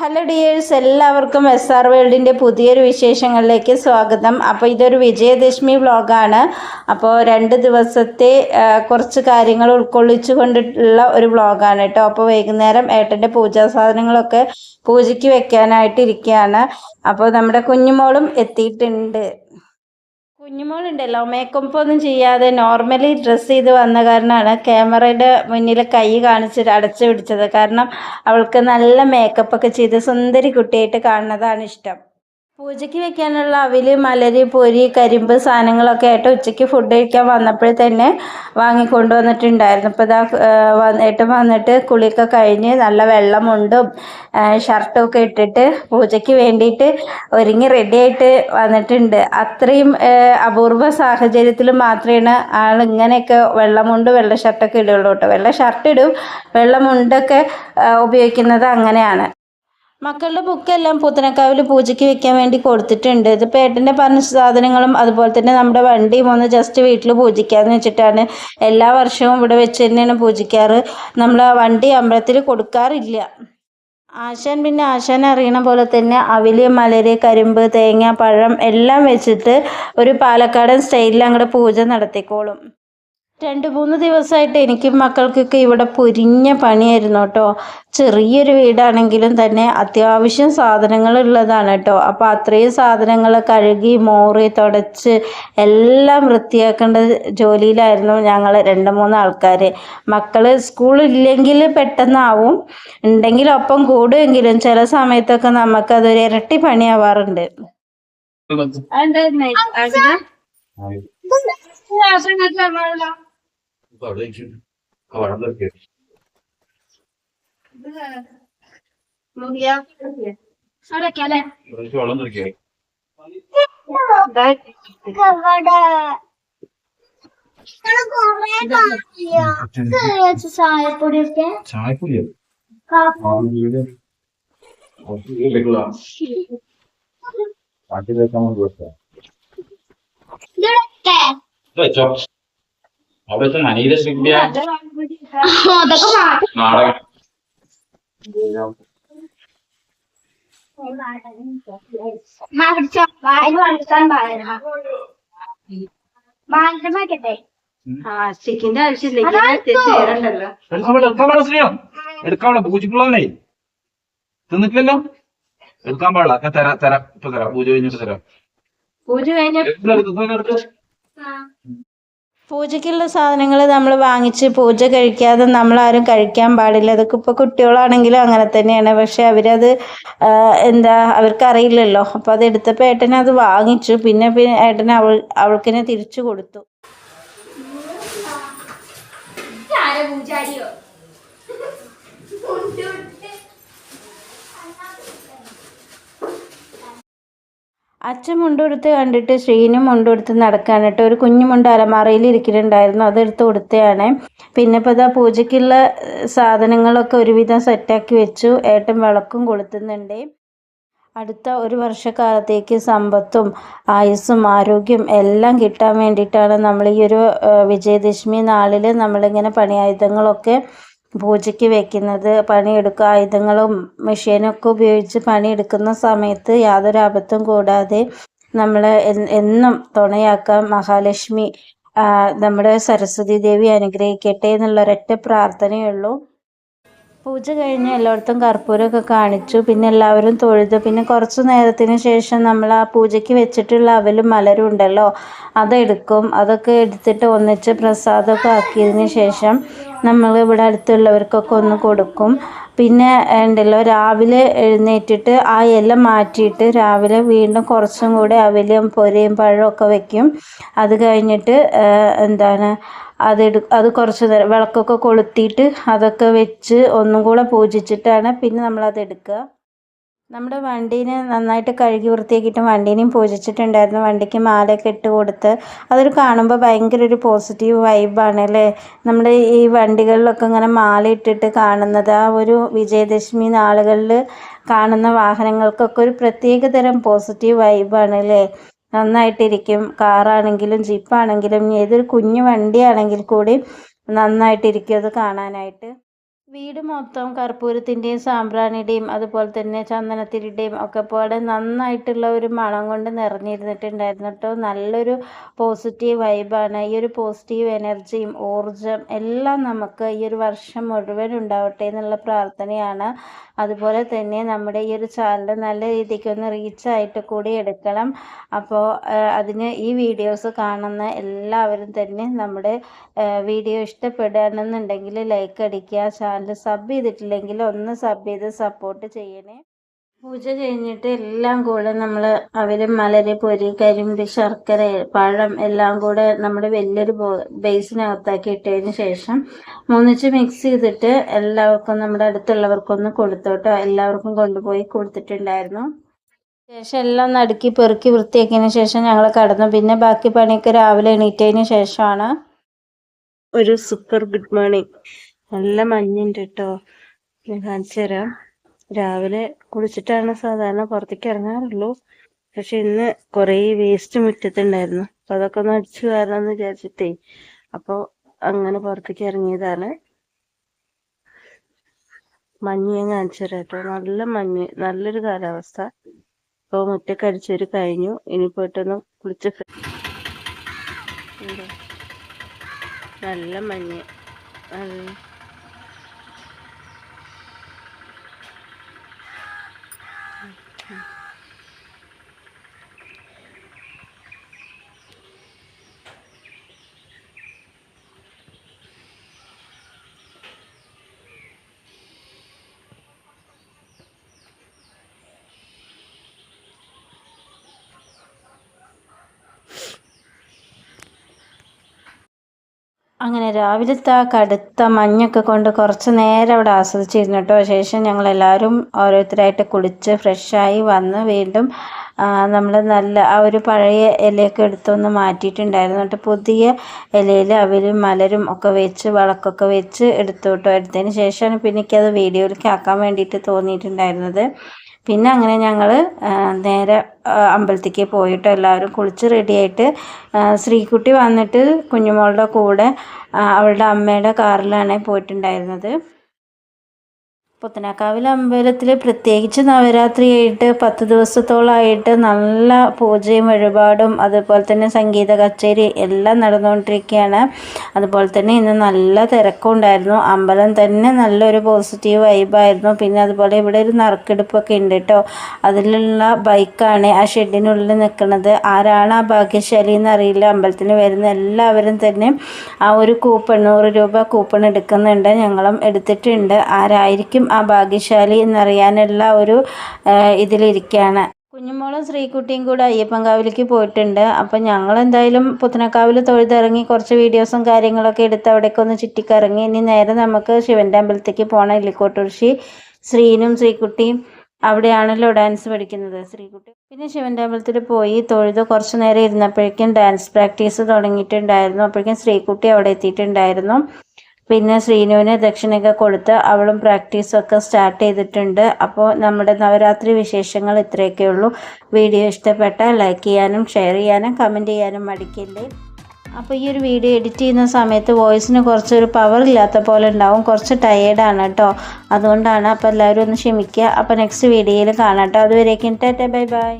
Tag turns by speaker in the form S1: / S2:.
S1: Hello dears എല്ലാവർക്കും S R വേൾഡിന്റെ പുതിയൊരു വിശേഷങ്ങളിലേക്ക് സ്വാഗതം. അപ്പോൾ ഇതൊരു വിജയദശമി വ്ളോഗാണ്. അപ്പോൾ രണ്ട് ദിവസത്തെ കുറച്ച് കാര്യങ്ങൾ ഉൾക്കൊള്ളിച്ചു കൊണ്ടിട്ടുള്ള ഒരു വ്ളോഗാണ് കേട്ടോ. അപ്പോൾ വൈകുന്നേരം ഏട്ടന്റെ പൂജാ സാധനങ്ങളൊക്കെ പൂജയ്ക്ക് വെക്കാനായിട്ട് ഇരിക്കുകയാണ് അപ്പോൾ നമ്മുടെ കുഞ്ഞുമോളും എത്തിയിട്ടുണ്ട്. കുഞ്ഞുമോളുണ്ടല്ലോ മേക്കപ്പ് ഒന്നും ചെയ്യാതെ നോർമലി ഡ്രസ്സ് ചെയ്ത് വന്ന കാരണമാണ് ക്യാമറയുടെ മുന്നിൽ കൈ കാണിച്ചിട്ട് അടച്ചു പിടിച്ചത്. കാരണം അവൾക്ക് നല്ല മേക്കപ്പ് ഒക്കെ ചെയ്ത് സുന്ദരി കുട്ടിയായിട്ട് കാണുന്നതാണ് ഇഷ്ടം. പൂജയ്ക്ക് വെക്കാനുള്ള അവിൽ മലരി പൊരി കരിമ്പ് സാധനങ്ങളൊക്കെ ആയിട്ട് ഉച്ചയ്ക്ക് ഫുഡ് കഴിക്കാൻ വന്നപ്പോൾ തന്നെ വാങ്ങിക്കൊണ്ട് വന്നിട്ടുണ്ടായിരുന്നു. ഇപ്പോൾ ഇതാ വന്നിട്ട് വന്നിട്ട് കുളിയൊക്കെ കഴിഞ്ഞ് നല്ല വെള്ളമുണ്ടും ഷർട്ടും ഒക്കെ ഇട്ടിട്ട് പൂജയ്ക്ക് വേണ്ടിയിട്ട് ഒരുങ്ങി റെഡിയായിട്ട് വന്നിട്ടുണ്ട്. അത്രയും അപൂർവ സാഹചര്യത്തിൽ മാത്രമാണ് ആൾ ഇങ്ങനെയൊക്കെ വെള്ളമുണ്ട് വെള്ള ഷർട്ടൊക്കെ ഇടുകയുള്ളൂ കേട്ടോ വെള്ള ഷർട്ട് ഇടും വെള്ളമുണ്ടൊക്കെ ഉപയോഗിക്കുന്നത് അങ്ങനെയാണ്. മക്കളുടെ ബുക്കെല്ലാം പൂത്തനക്കാവിൽ പൂജയ്ക്ക് വെക്കാൻ വേണ്ടി കൊടുത്തിട്ടുണ്ട്. ഇത് പേട്ടന്റെ പറഞ്ഞ സാധനങ്ങളും അതുപോലെ തന്നെ നമ്മുടെ വണ്ടിയും ഒന്ന് ജസ്റ്റ് വീട്ടിൽ പൂജിക്കാമെന്ന് വെച്ചിട്ടാണ് എല്ലാ വർഷവും ഇവിടെ വെച്ച് തന്നെയാണ് പൂജിക്കാറ്. നമ്മൾ ആ വണ്ടി അമ്പലത്തിൽ കൊടുക്കാറില്ല. ആശാൻ പിന്നെ ആശാൻ അറിയണ പോലെ തന്നെ അവിൽ മലര് കരിമ്പ് തേങ്ങ പഴം എല്ലാം വെച്ചിട്ട് ഒരു പാലക്കാടൻ സ്റ്റൈലിൽ അങ്ങോട്ട് പൂജ നടത്തിക്കോളും. രണ്ട് മൂന്ന് ദിവസമായിട്ട് എനിക്കും മക്കൾക്കൊക്കെ ഇവിടെ പൊരിഞ്ഞ പണിയായിരുന്നു കേട്ടോ. ചെറിയൊരു വീടാണെങ്കിലും തന്നെ അത്യാവശ്യം സാധനങ്ങൾ ഉള്ളതാണ് കേട്ടോ. അപ്പോൾ അത്രയും സാധനങ്ങൾ കഴുകി മോറി തുടച്ച് എല്ലാം വൃത്തിയാക്കേണ്ട ജോലിയിലായിരുന്നു ഞങ്ങൾ രണ്ട് മൂന്ന് ആൾക്കാർ മക്കൾ സ്കൂളില്ലെങ്കിൽ പെട്ടെന്നാവും. ഉണ്ടെങ്കിലും ഒപ്പം കൂടുമെങ്കിലും ചില സമയത്തൊക്കെ നമുക്കതൊരു ഇരട്ടി പണിയാവാറുണ്ട്.
S2: അവിടെ ഇരിക്കും. ആ വെള്ളം തെറിക്കും. ഇവിടെ വെള്ളം തെറിക്കും.
S3: ചായപ്പൊടിയൊക്കെ
S2: ചായപ്പൊടിയോ?
S3: കാപ്പി
S2: ആ, ഇത് കുറച്ച് ഇത് വെക്കുക. കാട്ടി തേക്കാൻ വേണ്ടി വെക്കുക.
S3: ഇതൊക്കെ
S2: ഇത് വെച്ചോ. അവിടെ വെച്ച നനയിലെ ശരിയ.
S3: അതൊക്കെ മാറ്റി
S2: നാടകം
S1: സ്റ്റിക്കിന്റെ ആവശ്യമില്ല
S2: പാടില്ല. പൂജക്കുള്ളതല്ലേ തിന്നിട്ടില്ലല്ലോ? എടുക്കാൻ പാടില്ല. ഞാൻ തരാം തരാം. ഇപ്പൊ തരാം. പൂജ കഴിഞ്ഞിട്ട് തരാം.
S1: പൂജ കഴിഞ്ഞ
S2: എടുക്കില്ല, എടുക്കില്ല, എടുക്കില്ല.
S1: പൂജയ്ക്കുള്ള സാധനങ്ങൾ നമ്മൾ വാങ്ങിച്ച് പൂജ കഴിക്കാതെ നമ്മളാരും കഴിക്കാൻ പാടില്ല. അതൊക്കെ ഇപ്പോൾ കുട്ടികളാണെങ്കിലും അങ്ങനെ തന്നെയാണ്. പക്ഷെ അവരത് എന്താ അവർക്കറിയില്ലല്ലോ. അപ്പോൾ അത് എടുത്തപ്പോൾ ഏട്ടനെ അത് വാങ്ങിച്ചു. പിന്നെ പിന്നെ ഏട്ടൻ അവൾ അവൾക്കിനെ തിരിച്ചു കൊടുത്തു. അച്ഛൻ മുണ്ടുടുത്ത് കണ്ടിട്ട് ശ്രീനും മുണ്ടുടുത്ത് നടക്കാൻ ഒരു കുഞ്ഞു മുണ്ട് അലമാറയിൽ ഇരിക്കുന്നുണ്ടായിരുന്നു. അതെടുത്ത് കൊടുത്തതാണ്. പിന്നെ ഇപ്പോൾ ഇതാ പൂജയ്ക്കുള്ള സാധനങ്ങളൊക്കെ ഒരുവിധം സെറ്റാക്കി വെച്ചു. ഏട്ടൻ വിളക്കും കൊളുത്തുന്നുണ്ട്. അടുത്ത ഒരു വർഷക്കാലത്തേക്ക് സമ്പത്തും ആയുസ്സും ആരോഗ്യം എല്ലാം കിട്ടാൻ വേണ്ടിയിട്ടാണ് നമ്മൾ ഈ ഒരു വിജയദശമി നാളിൽ നമ്മളിങ്ങനെ പണിയായുധങ്ങളൊക്കെ പൂജയ്ക്ക് വെക്കുന്നത് പണിയെടുക്കുക ആയുധങ്ങളും മെഷീനൊക്കെ ഉപയോഗിച്ച് പണിയെടുക്കുന്ന സമയത്ത് യാതൊരു അബദ്ധം കൂടാതെ നമ്മൾ എന്നും തുണയാക്കാൻ മഹാലക്ഷ്മി നമ്മുടെ സരസ്വതി ദേവി അനുഗ്രഹിക്കട്ടെ എന്നുള്ള ഒരൊറ്റ പ്രാർത്ഥനയേ ഉള്ളൂ. പൂജ കഴിഞ്ഞ് എല്ലായിടത്തും കർപ്പൂരമൊക്കെ കാണിച്ചു. പിന്നെ എല്ലാവരും തൊഴുതു. പിന്നെ കുറച്ച് നേരത്തിന് ശേഷം നമ്മൾ ആ പൂജയ്ക്ക് വെച്ചിട്ടുള്ള അവലും മലരും ഉണ്ടല്ലോ അതെടുക്കും. അതൊക്കെ എടുത്തിട്ട് ഒന്നിച്ച് പ്രസാദമൊക്കെ ആക്കിയതിന് ശേഷം നമ്മൾ ഇവിടെ അടുത്തുള്ളവർക്കൊക്കെ ഒന്ന് കൊടുക്കും. പിന്നെ ഉണ്ടല്ലോ രാവിലെ എഴുന്നേറ്റിട്ട് ആ ഇല മാറ്റിയിട്ട് രാവിലെ വീണ്ടും കുറച്ചും കൂടെ അവിലും പൊരയും പഴവും ഒക്കെ വെക്കും. അത് കഴിഞ്ഞിട്ട് എന്താണ് അതെടു അത് കുറച്ച് നേരം വിളക്കൊക്കെ കൊളുത്തിയിട്ട് അതൊക്കെ വെച്ച് ഒന്നും കൂടെ പൂജിച്ചിട്ടാണ് പിന്നെ നമ്മളത് എടുക്കുക. നമ്മുടെ വണ്ടീനെ നന്നായിട്ട് കഴുകി വൃത്തിയാക്കിയിട്ട് വണ്ടീനെയും പൂജിച്ചിട്ടുണ്ടായിരുന്നു. വണ്ടിക്ക് മാലയൊക്കെ ഇട്ട് കൊടുത്ത് അതൊരു കാണുമ്പോൾ ഭയങ്കര ഒരു പോസിറ്റീവ് വൈബാണ് അല്ലേ? നമ്മൾ ഈ വണ്ടികളിലൊക്കെ ഇങ്ങനെ മാല ഇട്ടിട്ട് കാണുന്നത് ആ ഒരു വിജയദശമി നാളുകളിൽ കാണുന്ന വാഹനങ്ങൾക്കൊക്കെ ഒരു പ്രത്യേകതരം പോസിറ്റീവ് വൈബാണ് അല്ലേ? നന്നായിട്ടിരിക്കും. കാറാണെങ്കിലും ജീപ്പാണെങ്കിലും ഏതൊരു കുഞ്ഞു വണ്ടിയാണെങ്കിൽ കൂടി നന്നായിട്ടിരിക്കും അത് കാണാനായിട്ട്. വീട് മൊത്തം കർപ്പൂരത്തിന്റെയും സാമ്പ്രാണിയുടെയും അതുപോലെ തന്നെ ചന്ദനത്തിരിയുടെയും ഒക്കെ പോലെ നന്നായിട്ടുള്ള ഒരു മണം കൊണ്ട് നിറഞ്ഞിരുന്നിട്ടുണ്ടായിരുന്നു കേട്ടോ. നല്ലൊരു പോസിറ്റീവ് വൈബാണ് ഈ ഒരു പോസിറ്റീവ് എനർജിയും ഊർജം എല്ലാം നമുക്ക് ഈ ഒരു വർഷം മുഴുവൻ ഉണ്ടാവട്ടെ എന്നുള്ള പ്രാർത്ഥനയാണ് അതുപോലെ തന്നെ നമ്മുടെ ഈ ഒരു ചാനൽ നല്ല രീതിക്ക് ഒന്ന് റീച്ച് ആയിട്ട് കൂടി എടുക്കണം. അപ്പോൾ അതിന് ഈ വീഡിയോസ് കാണുന്ന എല്ലാവരും തന്നെ നമ്മുടെ വീഡിയോ ഇഷ്ടപ്പെടുകയാണെന്നുണ്ടെങ്കിൽ ലൈക്ക് അടിക്കുക ചാനൽ സബ് ചെയ്തിട്ടില്ലെങ്കിൽ ഒന്ന് സബ് ചെയ്ത് സപ്പോർട്ട് ചെയ്യണേ. പൂജ കഴിഞ്ഞിട്ട് എല്ലാം കൂടെ നമ്മൾ അവർ മലര് പൊരി കരിമ്പ് ശർക്കര പഴം എല്ലാം കൂടെ നമ്മൾ വലിയൊരു ബേസിനകത്താക്കി ഇട്ടതിന് ശേഷം മൂന്നിച്ച് മിക്സ് ചെയ്തിട്ട് എല്ലാവർക്കും നമ്മുടെ അടുത്തുള്ളവർക്കൊന്ന് കൊടുത്തോട്ടോ. എല്ലാവർക്കും കൊണ്ടുപോയി കൊടുത്തിട്ടുണ്ടായിരുന്നു. ശേഷം എല്ലാം നടുക്കി പെറുക്കി വൃത്തിയാക്കിയതിന് ശേഷം ഞങ്ങൾ കടന്നു. പിന്നെ ബാക്കി പണിയൊക്കെ രാവിലെ എണീറ്റതിന് ശേഷമാണ് ഒരു സൂപ്പർ ഗുഡ് മോർണിംഗ് നല്ല മഞ്ഞുണ്ട് കേട്ടോ ഞാൻ കാണിച്ചു തരാം. രാവിലെ കുളിച്ചിട്ടാണ് സാധാരണ പുറത്തേക്ക് ഇറങ്ങാറുള്ളൂ. പക്ഷെ ഇന്ന് കുറേ വേസ്റ്റ് മുറ്റത്തുണ്ടായിരുന്നു. അപ്പൊ അതൊക്കെ ഒന്ന് അടിച്ചു കാരണം വിചാരിച്ചിട്ടേ. അപ്പോൾ അങ്ങനെ പുറത്തേക്ക് ഇറങ്ങിയതാണ്. മഞ്ഞ് ഞാൻ കാണിച്ചു നല്ല മഞ്ഞ് നല്ലൊരു കാലാവസ്ഥ. ഇപ്പോൾ മുറ്റൊക്കെ അടിച്ചൊരു കഴിഞ്ഞു. ഇനി പോയിട്ടൊന്ന് കുളിച്ച് നല്ല മഞ്ഞ്. നല്ല അങ്ങനെ രാവിലത്തെ ആ കടുത്ത മഞ്ഞൊക്കെ കൊണ്ട് കുറച്ച് നേരം അവിടെ ആസ്വദിച്ചിരുന്നു കേട്ടോ ശേഷം ഞങ്ങളെല്ലാവരും ഓരോരുത്തരായിട്ട് കുളിച്ച് ഫ്രഷായി വന്ന് വീണ്ടും നമ്മൾ നല്ല ആ ഒരു പഴയ ഇലയൊക്കെ എടുത്തൊന്ന് മാറ്റിയിട്ടുണ്ടായിരുന്നു. എന്നിട്ട് പുതിയ ഇലയിൽ അവരും മലരും ഒക്കെ വെച്ച് വിളക്കൊക്കെ വെച്ച് എടുത്തു കേട്ടോ. എടുത്തതിന് ശേഷമാണ് പിന്നെ എനിക്കത് വീഡിയോയിലേക്ക് ആക്കാൻ വേണ്ടിയിട്ട് തോന്നിയിട്ടുണ്ടായിരുന്നത്. പിന്നെ അങ്ങനെ ഞങ്ങൾ നേരെ അമ്പലത്തിലേക്ക് പോയിട്ട് എല്ലാവരും കുളിച്ച് റെഡിയായിട്ട് ശ്രീകുട്ടി വന്നിട്ട് കുഞ്ഞുമോളുടെ കൂടെ അവളുടെ അമ്മയുടെ കാറിലാണ് പോയിട്ടുണ്ടായിരുന്നത്. പുത്തനക്കാവിൽ അമ്പലത്തിൽ പ്രത്യേകിച്ച് നവരാത്രിയായിട്ട് പത്ത് ദിവസത്തോളമായിട്ട് നല്ല പൂജയും വഴിപാടും അതുപോലെ തന്നെ സംഗീത കച്ചേരി എല്ലാം നടന്നുകൊണ്ടിരിക്കുകയാണ്. അതുപോലെ തന്നെ ഇന്ന് നല്ല തിരക്കുണ്ടായിരുന്നു. അമ്പലം തന്നെ നല്ലൊരു പോസിറ്റീവ് വൈബായിരുന്നു പിന്നെ അതുപോലെ ഇവിടെ ഒരു നറുക്കെടുപ്പൊക്കെ ഉണ്ട് കേട്ടോ അതിലുള്ള ബൈക്കാണ് ആ ഷെഡിനുള്ളിൽ നിൽക്കുന്നത്. ആരാണ് ആ ഭാഗ്യശാലി എന്നറിയില്ല. അമ്പലത്തിന് വരുന്ന എല്ലാവരും തന്നെ ആ ഒരു കൂപ്പൺ നൂറ് രൂപ കൂപ്പൺ എടുക്കുന്നുണ്ട്. ഞങ്ങളും എടുത്തിട്ടുണ്ട്. ആരായിരിക്കും ആ ഭാഗ്യശാലി എന്നറിയാനുള്ള ഒരു ഇതിലിരിക്കുകയാണ് കുഞ്ഞുമോളും ശ്രീകുട്ടിയും കൂടെ അയ്യപ്പൻകാവിലേക്ക് പോയിട്ടുണ്ട്. അപ്പം ഞങ്ങൾ എന്തായാലും പുത്തനക്കാവിൽ തൊഴുതിറങ്ങി കുറച്ച് വീഡിയോസും കാര്യങ്ങളൊക്കെ എടുത്ത് അവിടേക്ക് ഒന്ന് ചുറ്റിക്കറങ്ങി. ഇനി നേരെ നമുക്ക് ശിവന്റെ അമ്പലത്തേക്ക് പോകണം ഇല്ലിക്കോട്ടുർശി ശ്രീനും ശ്രീകുട്ടിയും അവിടെയാണല്ലോ ഡാൻസ് പഠിക്കുന്നത്. ശ്രീകുട്ടി പിന്നെ ശിവന്റെ അമ്പലത്തിൽ പോയി തൊഴുത് കുറച്ച് നേരം ഇരുന്നപ്പോഴേക്കും ഡാൻസ് പ്രാക്ടീസ് തുടങ്ങിയിട്ടുണ്ടായിരുന്നു. അപ്പോഴേക്കും ശ്രീകുട്ടി അവിടെ എത്തിയിട്ടുണ്ടായിരുന്നു. പിന്നെ ശ്രീനുവിന് ദക്ഷിണയൊക്കെ കൊടുത്ത് അവളും പ്രാക്ടീസൊക്കെ സ്റ്റാർട്ട് ചെയ്തിട്ടുണ്ട്. അപ്പോൾ നമ്മുടെ നവരാത്രി വിശേഷങ്ങൾ ഇത്രയൊക്കെ ഉള്ളൂ. വീഡിയോ ഇഷ്ടപ്പെട്ട ലൈക്ക് ചെയ്യാനും ഷെയർ ചെയ്യാനും കമന്റ് ചെയ്യാനും മടിക്കില്ലേ. അപ്പോൾ ഈ ഒരു വീഡിയോ എഡിറ്റ് ചെയ്യുന്ന സമയത്ത് വോയിസിന് കുറച്ചൊരു പവർ ഇല്ലാത്ത പോലെ ഉണ്ടാവും. കുറച്ച് ടയേർഡാണ് കേട്ടോ. അതുകൊണ്ടാണ് അപ്പോൾ എല്ലാവരും ഒന്ന് ക്ഷമിക്കുക. അപ്പോൾ നെക്സ്റ്റ് വീഡിയോയിൽ കാണാം കേട്ടോ. അതുവരേക്കും ടാറ്റ ബൈ ബൈ.